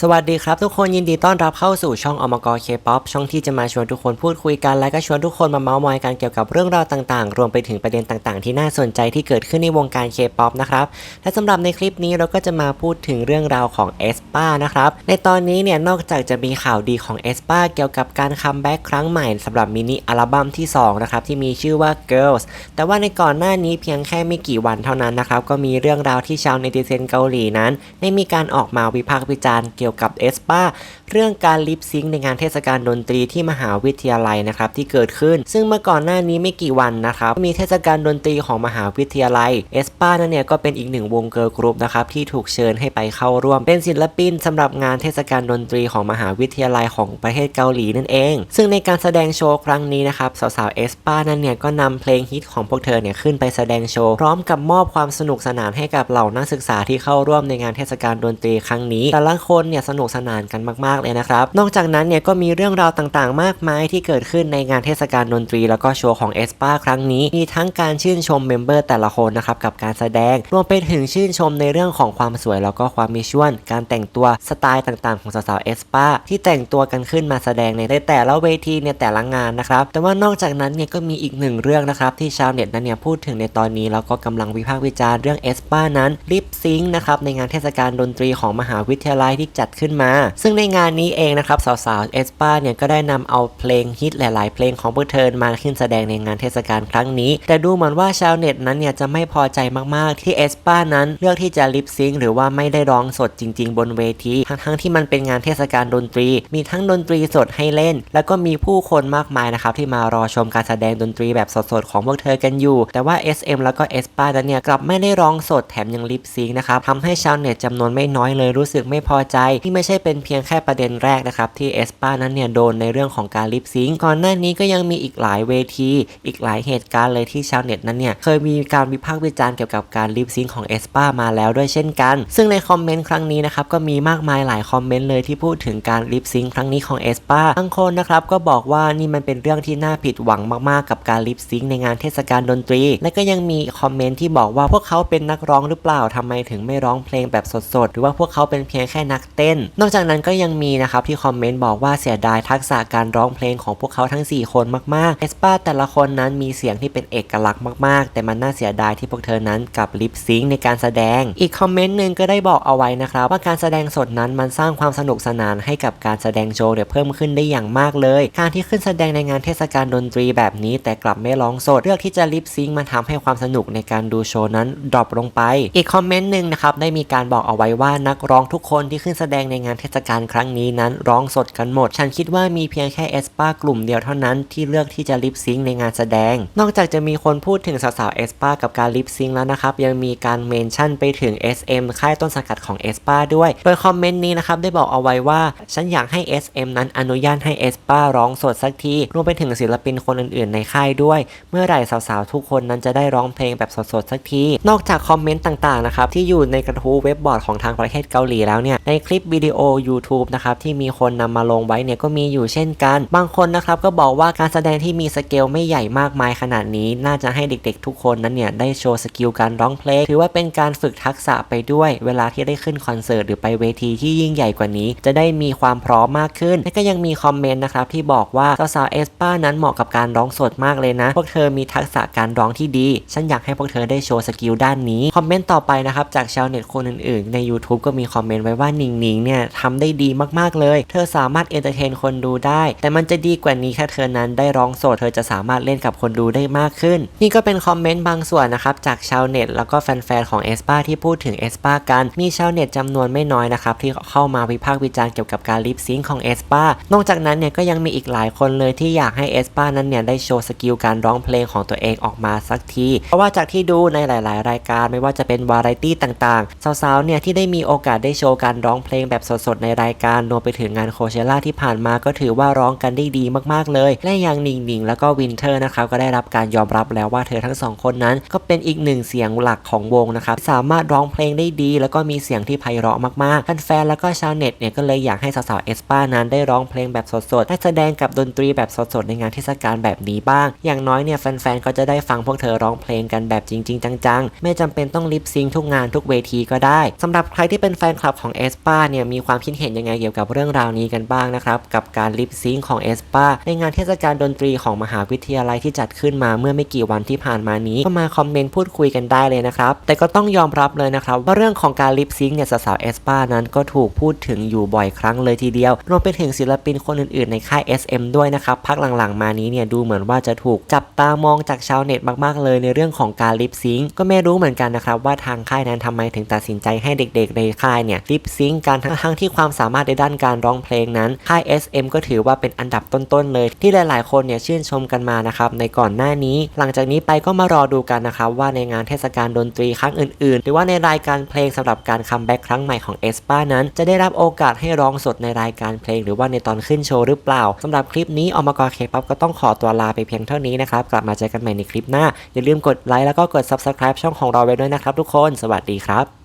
สวัสดีครับทุกคนยินดีต้อนรับเข้าสู่ช่องอมกเคป๊อปช่องที่จะมาชวนทุกคนพูดคุยกัน และก็ชวนทุกคนมาเมาส์มอยกันเกี่ยวกับเรื่องราวต่างๆ รวมไปถึงประเด็นต่างๆ ที่น่าสนใจที่เกิดขึ้นในวงการเคป๊อปนะครับและสำหรับในคลิปนี้เราก็จะมาพูดถึงเรื่องราวของเอสป้านะครับในตอนนี้เนี่ยนอกจากจะมีข่าวดีของเอสป้าเกี่ยวกับการคัมแบ็กครั้งใหม่สำหรับมินิอัลบั้มที่2นะครับที่มีชื่อว่า Girls แต่ว่าในก่อนหน้านี้เพียงแค่ไม่กี่วันเท่านั้นนะครับก็มีเรื่องราวที่ชาวเนติเซนเกาหลีนั้น ได้มีการออกมาวิพากษ์วิจารณ์เกี่ยวกับเอสปาเรื่องการลิปซิงค์ในงานเทศกาลดนตรีที่มหาวิทยาลัยนะครับที่เกิดขึ้น ซึ่งเมื่อก่อนหน้านี้ไม่กี่วันนะครับมีเทศกาลดนตรีของมหาวิทยาลัยเอสปานั่นเนี่ยก็เป็นอีกหนึ่งวงเกิร์ลกรุ๊ปนะครับที่ถูกเชิญให้ไปเข้าร่วมเป็นศิลปินสำหรับงานเทศกาลดนตรีของมหาวิทยาลัยของประเทศเกาหลีนั่นเอง ซึ่งในการแสดงโชว์ครั้งนี้นะครับสาวๆเอสปานั่นเนี่ยก็นำเพลงฮิตของพวกเธอเนี่ยขึ้นไปแสดงโชว์พร้อมกับมอบความสนุกสนานให้กับเหล่านักศึกษาที่เข้าร่วมในงานเทศกาลดนตรีครั้งนี้ แต่ละคนเนี่ยสนุกสนานกันมากๆเลยนะครับ นอกจากนั้นเนี่ยก็มีเรื่องราวต่างๆ มากมายที่เกิดขึ้นในงานเทศกาลดนตรีแล้วก็โชว์ของเอสปาครั้งนี้ มีทั้งการชื่นชมเมมเบอร์แต่ละคนนะครับกับการแสดง รวมไปถึงชื่นชมในเรื่องของความสวยแล้วก็ความมีชวลการแต่งตัวสไตล์ต่างๆ ของสาวๆเอสปาที่แต่งตัวกันขึ้นมาแสดงในแต่ละเวทีในแต่ละงานนะครับ แต่ว่านอกจากนั้นเนี่ยก็มีอีกหนึ่งเรื่องนะครับที่ชาวเน็ตนั้นเนี่ยพูดถึงในตอนนี้แล้วก็กำลังวิพากษ์วิจารณ์เรื่องเอสปานั้นลิปซิงค์นะครับในงานเทศกาลดนตรีของมหาวิทยาลัยที่จัดขึ้นมา ซึ่งในงานนี้เองนะครับสาวๆเอสปาเนี่ยก็ได้นำเอาเพลงฮิตหลาย ๆ เพลงของพวกเธอมาขึ้นแสดงในงานเทศกาลครั้งนี้ แต่ดูเหมือนว่าชาวเน็ตนั้นเนี่ยจะไม่พอใจมากๆ ที่เอสปานั้นเลือกที่จะลิปซิงหรือว่าไม่ได้ร้องสดจริง ๆ บนเวทีทั้งๆที่มันเป็นงานเทศกาลดนตรี มีทั้งดนตรีสดให้เล่น แล้วก็มีผู้คนมากมายนะครับที่มารอชมการแสดงดนตรีแบบสดๆของพวกเธอกันอยู่ แต่ว่า SM แล้วก็เอสปานั้นเนี่ยกลับไม่ได้ร้องสดแถมยังลิปซิงนะครับทำให้ชาวเน็ตจำนวนไม่น้อยเลยรู้สึกไม่พอใจที่ไม่ใช่เป็นเพียงแค่ประประเด็นแรกนะครับที่เอสปานั้นเนี่ยโดนในเรื่องของการลิปซิงก่อนหน้านี้ก็ยังมีอีกหลายเวที อีกหลายเหตุการณ์เลยที่ชาวเน็ตนั้นเนี่ยเคยมีการวิพากษ์วิจารณ์เกี่ยวกับการลิปซิงของเอสปามาแล้วด้วยเช่นกัน ซึ่งในคอมเมนต์ครั้งนี้นะครับก็มีมากมายหลายคอมเมนต์เลยที่พูดถึงการลิปซิงครั้งนี้ของเอสปาบางคนนะครับก็บอกว่านี่มันเป็นเรื่องที่น่าผิดหวังมากๆ กับการลิปซิงในงานเทศกาลดนตรี และก็ยังมีคอมเมนต์ที่บอกว่าพวกเขาเป็นนักร้องหรือเปล่าทำไมถึงไม่ร้องเพลงแบบสดๆ หรือว่าพวกเขาเป็นเพียงแค่นักเต้น นอกจากนั้นก็ยังมีนะครับที่คอมเมนต์บอกว่าเสียดายทักษะการร้องเพลงของพวกเขาทั้ง 4 คนมากๆเอสปาแต่ละคนนั้นมีเสียงที่เป็นเอกลักษณ์มากๆ แต่มันน่าเสียดายที่พวกเธอนั้นกับลิปซิงค์ในการแสดง อีกคอมเมนต์หนึ่งก็ได้บอกเอาไว้นะครับว่าการแสดงสดนั้นมันสร้างความสนุกสนานให้กับการแสดงโชว์เนี่ยเพิ่มขึ้นได้อย่างมากเลย การที่ขึ้นแสดงในงานเทศกาลดนตรีแบบนี้แต่กลับไม่ร้องสดเลือกที่จะลิปซิงค์มันทำให้ความสนุกในการดูโชว์นั้นดรอปลงไป อีกคอมเมนต์หนึ่งนะครับได้มีการบอกเอาไว้ว่านักร้องทุกคนที่ขึ้นแสดงในงานเทศกาลครั้งนี้นั้นร้องสดกันหมด ฉันคิดว่ามีเพียงแค่เอสปากลุ่มเดียวเท่านั้นที่เลือกที่จะลิปซิงในงานแสดง นอกจากจะมีคนพูดถึงสาวๆเอสปากับการลิปซิงแล้วนะครับยังมีการเมนชั่นไปถึง SM ค่ายต้นสังกัดของเอสปาด้วย โดยคอมเมนต์นี้นะครับได้บอกเอาไว้ว่า ฉันอยากให้ SM นั้นอนุญาตให้เอสปาร้องสดสักทีรวมไปถึงศิลปินคนอื่นๆ ในค่ายด้วย เมื่อไหร่สาวๆทุกคนนั้นจะได้ร้องเพลงแบบสดๆสักที นอกจากคอมเมนต์ต่างๆนะครับที่อยู่ในกระทู้เว็บบอร์ดของทางประเทศเกาหลีแล้วเนี่ยในคลิปวิดีโอ YouTube นะครับที่มีคนนำมาลงไว้เนี่ยก็มีอยู่เช่นกัน บางคนนะครับก็บอกว่าการแสดงที่มีสเกลไม่ใหญ่มากมายขนาดนี้ น่าจะให้เด็กๆ ทุกคนนั้นเนี่ยได้โชว์สกิลการร้องเพลง ถือว่าเป็นการฝึกทักษะไปด้วย เวลาที่ได้ขึ้นคอนเสิร์ตหรือไปเวทีที่ยิ่งใหญ่กว่านี้ จะได้มีความพร้อมมากขึ้น และก็ยังมีคอมเมนต์นะครับที่บอกว่าสาวๆเอสปานั้นเหมาะกับการร้องสดมากเลยนะ พวกเธอมีทักษะการร้องที่ดี ฉันอยากให้พวกเธอได้โชว์สกิลด้านนี้ คอมเมนต์ต่อไปนะครับจากชาวเน็ตคนอื่นๆ ใน YouTube ก็มีคอมเมนต์ไว้ว่านิงหนิงเนี่ยทำได้ดีมากๆเลย เธอสามารถเอนเตอร์เทนคนดูได้ แต่มันจะดีกว่านี้แค่เธอนั้นได้ร้องสด เธอจะสามารถเล่นกับคนดูได้มากขึ้น นี่ก็เป็นคอมเมนต์บางส่วนนะครับจากชาวเน็ต แล้วก็แฟนๆของเอสปาที่พูดถึงเอสปากัน มีชาวเน็ตจำนวนไม่น้อยนะครับที่เข้ามาวิพากษ์วิจารณ์เกี่ยวกับการลิปซิงของเอสปานอกจากนั้นเนี่ยก็ยังมีอีกหลายคนเลยที่อยากให้เอสปานั้นเนี่ยได้โชว์สกิลการร้องเพลงของตัวเองออกมาสักที เพราะว่าจากที่ดูในหลาย ๆ รายการไม่ว่าจะเป็นวาไรตี้ต่างๆ สาวๆ เนี่ยที่ได้มีโอกาสได้โชว์การร้องเพลงแบบสดๆ ในรายการรวมไปถึงงานโคเชล่าที่ผ่านมาก็ถือว่าร้องกันได้ดีมากๆเลย และย่างนิงนิงแล้วก็วินเทอร์นะครับก็ได้รับการยอมรับแล้วว่าเธอทั้งสองคนนั้น ก็เป็นอีกหนึ่งเสียงหลักของวงนะครับสามารถร้องเพลงได้ดี แล้วก็มีเสียงที่ไพเราะมากๆแฟนๆแล้วก็ชาวเน็ตเนี่ยก็เลยอยากให้สาวๆเอสปานั้นได้ร้องเพลงแบบสดๆได้แสดงกับดนตรีแบบสดๆในงานเทศกาลแบบนี้บ้าง อย่างน้อยเนี่ยแฟนๆก็จะได้ฟังพวกเธอร้องเพลงกันแบบจริง ๆ จังๆ ไม่จำเป็นต้องลิปซิงทุกงานทุกเวทีก็ได้สำหรับใครที่เป็นแฟนคลับของเอสปาเนี่ยมีความคิดเห็นยังไงกี่ยวกับเรื่องราวนี้กันบ้างนะครับ กับการลิปซิงของเอสปาในงานเทศกาลดนตรีของมหาวิทยาลัยที่จัดขึ้นมาเมื่อไม่กี่วันที่ผ่านมานี้ก็มาคอมเมนต์พูดคุยกันได้เลยนะครับ แต่ก็ต้องยอมรับเลยนะครับ ว่าเรื่องของการลิปซิงเนี่ยสาวเอสปานั้นก็ถูกพูดถึงอยู่บ่อยครั้งเลยทีเดียว รวมไปถึงศิลปินคนอื่นๆ ในค่าย SM ด้วยนะครับพักหลังๆมานี้เนี่ยดูเหมือนว่าจะถูกจับตามองจากชาวเน็ตมากๆ เลยในเรื่องของการลิปซิงก็ไม่รู้เหมือนกันนะครับว่าทางค่ายนั้นทำไมถึงตัดสินใจให้เด็ก ๆ ในค่ายเนี่ยลิปซิงกันทั้งๆที่ความสามารถใด้านการร้องเพลงนั้นค่าย SM ก็ถือว่าเป็นอันดับต้นๆเลย ที่หลายๆ คนเนี่ยชื่นชมกันมานะครับในก่อนหน้านี้ หลังจากนี้ไปก็มารอดูกันนะครับว่าในงานเทศกาลดนตรีครั้งอื่น ๆ หรือว่าในรายการเพลงสำหรับการคัมแบ็กครั้งใหม่ของเอสปานั้น จะได้รับโอกาสให้ร้องสดในรายการเพลง หรือว่าในตอนขึ้นโชว์หรือเปล่าสำหรับคลิปนี้อมกรเคป๊อปก็ต้องขอตัวลาไปเพียงเท่านี้นะครับกลับมาเจอกันใหม่ในคลิปหน้าอย่าลืมกดไลค์แล้วก็กด subscribe ช่องของเราไว้ด้วยนะครับทุกคน สวัสดีครับ